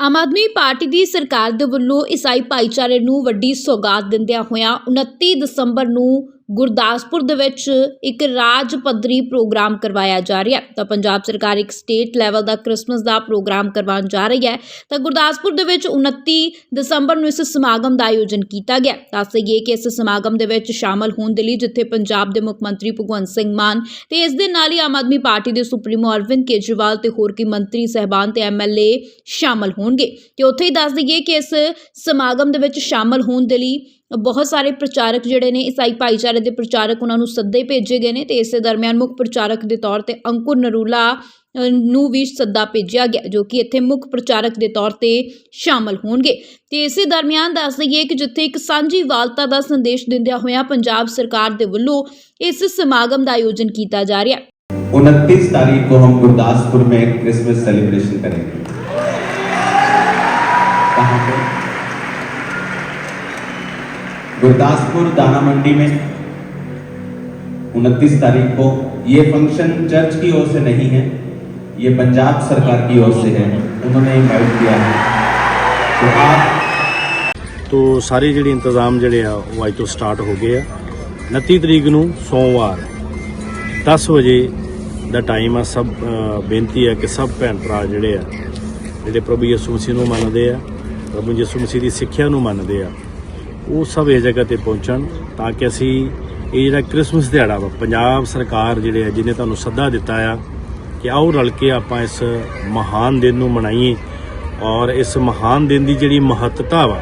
ਆਮ Aadmi party ਦੀ ਸਰਕਾਰ ਦੇ ਵੱਲੋਂ ਈਸਾਈ ਭਾਈਚਾਰੇ ਨੂੰ ਵੱਡੀ ਸੌਗਾਤ ਦਿੰਦਿਆਂ ਹੋਇਆਂ 29 ਦਸੰਬਰ ਨੂੰ ਗੁਰਦਾਸਪੁਰ ਦੇ ਵਿੱਚ ਇੱਕ ਰਾਜ ਪੱਧਰੀ ਪ੍ਰੋਗਰਾਮ ਕਰਵਾਇਆ ਜਾ ਰਿਹਾ ਹੈ। ਤਾਂ ਪੰਜਾਬ ਸਰਕਾਰ ਇੱਕ ਸਟੇਟ ਲੈਵਲ ਦਾ ਕ੍ਰਿਸਮਸ ਦਾ ਪ੍ਰੋਗਰਾਮ ਕਰਵਾਉਣ ਜਾ ਰਹੀ ਹੈ। ਤਾਂ ਗੁਰਦਾਸਪੁਰ ਦੇ ਵਿੱਚ 29 ਦਸੰਬਰ ਨੂੰ ਇਸ ਸਮਾਗਮ ਦਾ ਆਯੋਜਨ ਕੀਤਾ ਗਿਆ। ਦੱਸ ਦਈਏ ਕਿ ਇਸ ਸਮਾਗਮ ਦੇ ਵਿੱਚ ਸ਼ਾਮਲ ਹੋਣ ਦੇ ਲਈ ਜਿੱਥੇ ਪੰਜਾਬ ਦੇ ਮੁੱਖ ਮੰਤਰੀ ਭਗਵੰਤ ਸਿੰਘ ਮਾਨ ਤੇ ਇਸ ਦੇ ਨਾਲ ਹੀ ਆਮ ਆਦਮੀ ਪਾਰਟੀ ਦੇ ਸੁਪਰੀਮੋ ਅਰਵਿੰਦ ਕੇਜਰੀਵਾਲ ਤੇ ਹੋਰ ਕਈ ਮੰਤਰੀ, ਸਹਿਬਾਨ ਤੇ ਐਮਐਲਏ ਸ਼ਾਮਲ ਹੋਣਗੇ। ਤੇ ਉੱਥੇ ਹੀ ਦੱਸ ਦਈਏ ਕਿ ਇਸ ਸਮਾਗਮ ਦੇ ਵਿੱਚ ਸ਼ਾਮਲ ਹੋਣ ਦੇ ਲਈ ਬਹੁਤ ਸਾਰੇ ਪ੍ਰਚਾਰਕ ਜਿਹੜੇ ਨੇ, ਈਸਾਈ ਭਾਈਚਾਰੇ ਦੇ ਪ੍ਰਚਾਰਕ ਉਹਨਾਂ ਨੂੰ ਸੱਦੇ ਭੇਜੇ ਗਏ ਨੇ ਤੇ ਇਸੇ ਦਰਮਿਆਨ ਮੁੱਖ ਪ੍ਰਚਾਰਕ ਦੇ ਤੌਰ ਤੇ ਅੰਕੁਰ ਨਰੂਲਾ ਨੂੰ ਵੀ ਸੱਦਾ ਭੇਜਿਆ ਗਿਆ, ਜੋ ਕਿ ਇੱਥੇ ਮੁੱਖ ਪ੍ਰਚਾਰਕ ਦੇ ਤੌਰ ਤੇ ਸ਼ਾਮਲ ਹੋਣਗੇ। ਤੇ ਇਸੇ ਦਰਮਿਆਨ ਦੱਸ ਦਈਏ ਕਿ ਜਿੱਥੇ ਇੱਕ ਸਾਂਝੀ ਵਾਲਤਾ ਦਾ ਸੰਦੇਸ਼ ਦਿੰਦਿਆਂ ਹੋਇਆ ਪੰਜਾਬ ਸਰਕਾਰ ਦੇ ਵੱਲੋਂ ਇਸ ਸਮਾਗਮ ਦਾ ਆਯੋਜਨ ਕੀਤਾ ਜਾ ਰਿਹਾ। 29 ਤਾਰੀਖ ਨੂੰ ਹਮ ਗੁਰਦਾਸਪੁਰ ਮੇਂ ਕ੍ਰਿਸਮਸ ਸੈਲੀਬ੍ਰੇਸ਼ਨ ਕਰਾਂਗੇ। गुरदासपुर दाना मंडी में 29 तारीख को ये फंक्शन चर्च की ओर से नहीं है ये पंजाब सरकार की ओर से है उन्होंने इनवाइट किया है तो आप ਤੋ ਸਾਰੇ ਜਿਹੜੇ ਇੰਤਜ਼ਾਮ ਜਿਹੜੇ ਆ ਉਹ ਅੱਜ ਤੋਂ ਸਟਾਰਟ ਹੋ ਗਏ ਆ 29 ਤਰੀਕ ਨੂੰ ਸੋਮਵਾਰ 10 ਵਜੇ ਦਾ ਟਾਈਮ ਆ ਸਭ ਅ, ਬੇਨਤੀ ਹੈ ਕਿ ਸਭ ਭੈਣ ਭਰਾ ਜਿਹੜੇ ਆ ਜਿਹੜੇ ਪ੍ਰਭੂ ਯਿਸੂ ਮਸੀਹ ਨੂੰ ਮੰਨਦੇ ਆ ਪ੍ਰਭੂ ਯਿਸੂ ਮਸੀਹ ਦੀ ਸਿੱਖਿਆ ਨੂੰ ਮੰਨਦੇ ਆ ਉਹ ਸਭ ਇਹ ਜਗ੍ਹਾ ਤੇ ਪਹੁੰਚਣ ਤਾਂ ਕਿ ਅਸੀਂ ਇਹ ਜਿਹੜਾ ਕ੍ਰਿਸਮਸ ਦਿਹਾੜਾ ਵਾ, ਪੰਜਾਬ ਸਰਕਾਰ ਜਿਹੜੇ ਆ, ਜਿਹਨੇ ਤੁਹਾਨੂੰ ਸੱਦਾ ਦਿੱਤਾ ਆ ਕਿ ਆਓ ਰਲ ਕੇ ਆਪਾਂ ਇਸ ਮਹਾਨ ਦਿਨ ਨੂੰ ਮਨਾਈਏ ਔਰ ਇਸ ਮਹਾਨ ਦਿਨ ਦੀ ਜਿਹੜੀ ਮਹੱਤਤਾ ਵਾ,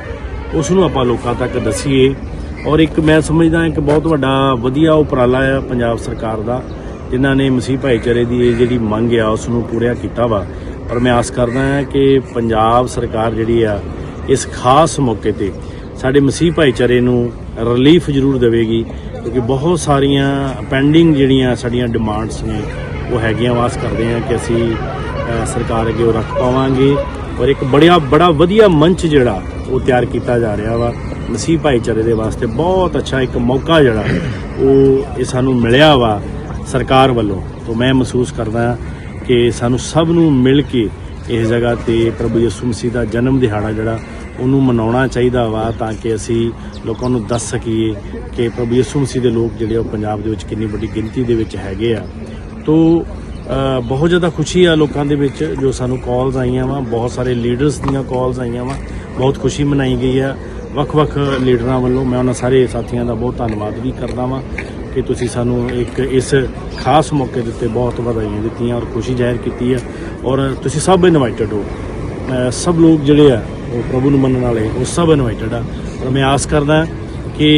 ਉਸ ਨੂੰ ਆਪਾਂ ਲੋਕਾਂ ਤੱਕ ਦਸੀਏ। ਔਰ ਇੱਕ ਮੈਂ ਸਮਝਦਾ ਇੱਕ ਬਹੁਤ ਵੱਡਾ ਵਧੀਆ ਉਪਰਾਲਾ ਆ ਪੰਜਾਬ ਸਰਕਾਰ ਦਾ, ਜਿਨ੍ਹਾਂ ਨੇ ਮਸੀਹ ਭਾਈਚਾਰੇ ਦੀ ਇਹ ਜਿਹੜੀ ਮੰਗ ਆ, ਉਸ ਨੂੰ ਪੂਰਿਆ ਕੀਤਾ ਵਾ। ਪਰ ਮੈਂ ਆਸ ਕਰਦਾ ਹਾਂ ਕਿ ਪੰਜਾਬ ਸਰਕਾਰ ਜਿਹੜੀ ਆ, ਇਸ ਖਾਸ ਮੌਕੇ ਤੇ ਸਾਡੇ ਮਸੀਹ ਭਾਈਚਾਰੇ ਨੂੰ ਰਿਲੀਫ ਜ਼ਰੂਰ ਦੇਵੇਗੀ, ਕਿਉਂਕਿ ਬਹੁਤ ਸਾਰੀਆਂ ਪੈਂਡਿੰਗ ਜਿਹੜੀਆਂ ਸਾਡੀਆਂ ਡਿਮਾਂਡਸ ਨੇ, ਉਹ ਹੈਗੀਆਂ ਵਾਸ ਕਰਦੇ ਹਾਂ ਕਿ ਅਸੀਂ ਸਰਕਾਰ ਅੱਗੇ ਉਹ ਰੱਖ ਪਾਵਾਂਗੇ। ਔਰ ਇੱਕ ਬੜਿਆ, ਬੜਾ ਵਧੀਆ ਮੰਚ ਜਿਹੜਾ ਉਹ ਤਿਆਰ ਕੀਤਾ ਜਾ ਰਿਹਾ ਵਾ, ਮਸੀਹ ਭਾਈਚਾਰੇ ਦੇ ਵਾਸਤੇ ਬਹੁਤ ਅੱਛਾ ਇੱਕ ਮੌਕਾ ਜਿਹੜਾ, ਉਹ ਇਹ ਸਾਨੂੰ ਮਿਲਿਆ ਵਾ ਸਰਕਾਰ ਵੱਲੋਂ। ਤੋਂ ਮੈਂ ਮਹਿਸੂਸ ਕਰਦਾ ਕਿ ਸਾਨੂੰ ਸਭ ਨੂੰ ਮਿਲ ਕੇ ਇਸ ਜਗ੍ਹਾ ਤੇ ਪ੍ਰਭੂ ਯਿਸੂ ਮਸੀਹ ਦਾ ਜਨਮ ਦਿਹਾੜਾ ਜਿਹੜਾ ਉਹਨੂੰ ਮਨਾਉਣਾ ਚਾਹੀਦਾ ਵਾ ਤਾਂ ਕਿ ਅਸੀਂ ਲੋਕਾਂ ਨੂੰ ਦੱਸ ਸਕੀਏ ਕਿ ਪ੍ਰਭੂ ਯਿਸੂ ਮਸੀਹ ਦੇ ਲੋਕ ਜਿਹੜੇ ਉਹ ਪੰਜਾਬ ਦੇ ਵਿੱਚ ਕਿੰਨੀ ਵੱਡੀ ਗਿਣਤੀ ਦੇ ਵਿੱਚ ਹੈਗੇ ਆ। ਤੋ ਬਹੁਤ ਜ਼ਿਆਦਾ ਖੁਸ਼ੀ ਆ ਲੋਕਾਂ ਦੇ ਵਿੱਚ ਜੋ ਸਾਨੂੰ ਕਾਲਸ ਆਈਆਂ ਵਾ, ਬਹੁਤ ਸਾਰੇ ਲੀਡਰਸ ਦੀਆਂ ਕਾਲਸ ਆਈਆਂ ਵਾ, ਬਹੁਤ ਖੁਸ਼ੀ ਮਨਾਈ ਗਈ ਆ। ਵੱਖ-ਵੱਖ ਲੀਡਰਾਂ ਵੱਲੋਂ ਮੈਂ ਉਹਨਾਂ ਸਾਰੇ ਸਾਥੀਆਂ ਦਾ ਬਹੁਤ ਧੰਨਵਾਦ ਵੀ ਕਰਦਾ ਵਾਂ ਕਿ ਤੁਸੀਂ ਸਾਨੂੰ ਇੱਕ ਇਸ ਖਾਸ ਮੌਕੇ ਦੇ ਉੱਤੇ ਬਹੁਤ ਵਧਾਈਆਂ ਦਿੱਤੀਆਂ ਔਰ ਖੁਸ਼ੀ ਜ਼ਾਹਿਰ ਕੀਤੀ ਆ। ਔਰ ਤੁਸੀਂ ਸਭ ਇਨਵਾਈਟਡ ਹੋ। ਸਭ ਲੋਕ ਜਿਹੜੇ ਆ ਪ੍ਰਭੂ ਨੂੰ ਮੰਨਣ ਵਾਲੇ ਉਹ ਸਭ ਇਨਵਾਈਟਡ ਆ। ਔਰ ਮੈਂ ਆਸ ਕਰਦਾ ਕਿ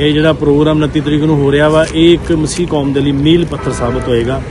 ਇਹ ਜਿਹੜਾ ਪ੍ਰੋਗਰਾਮ 29 ਤਰੀਕ ਨੂੰ ਹੋ ਰਿਹਾ ਵਾ, ਇਹ ਇੱਕ ਮਸੀਹ ਕੌਮ ਦੇ ਲਈ ਮੀਲ ਪੱਥਰ ਸਾਬਤ ਹੋਏਗਾ।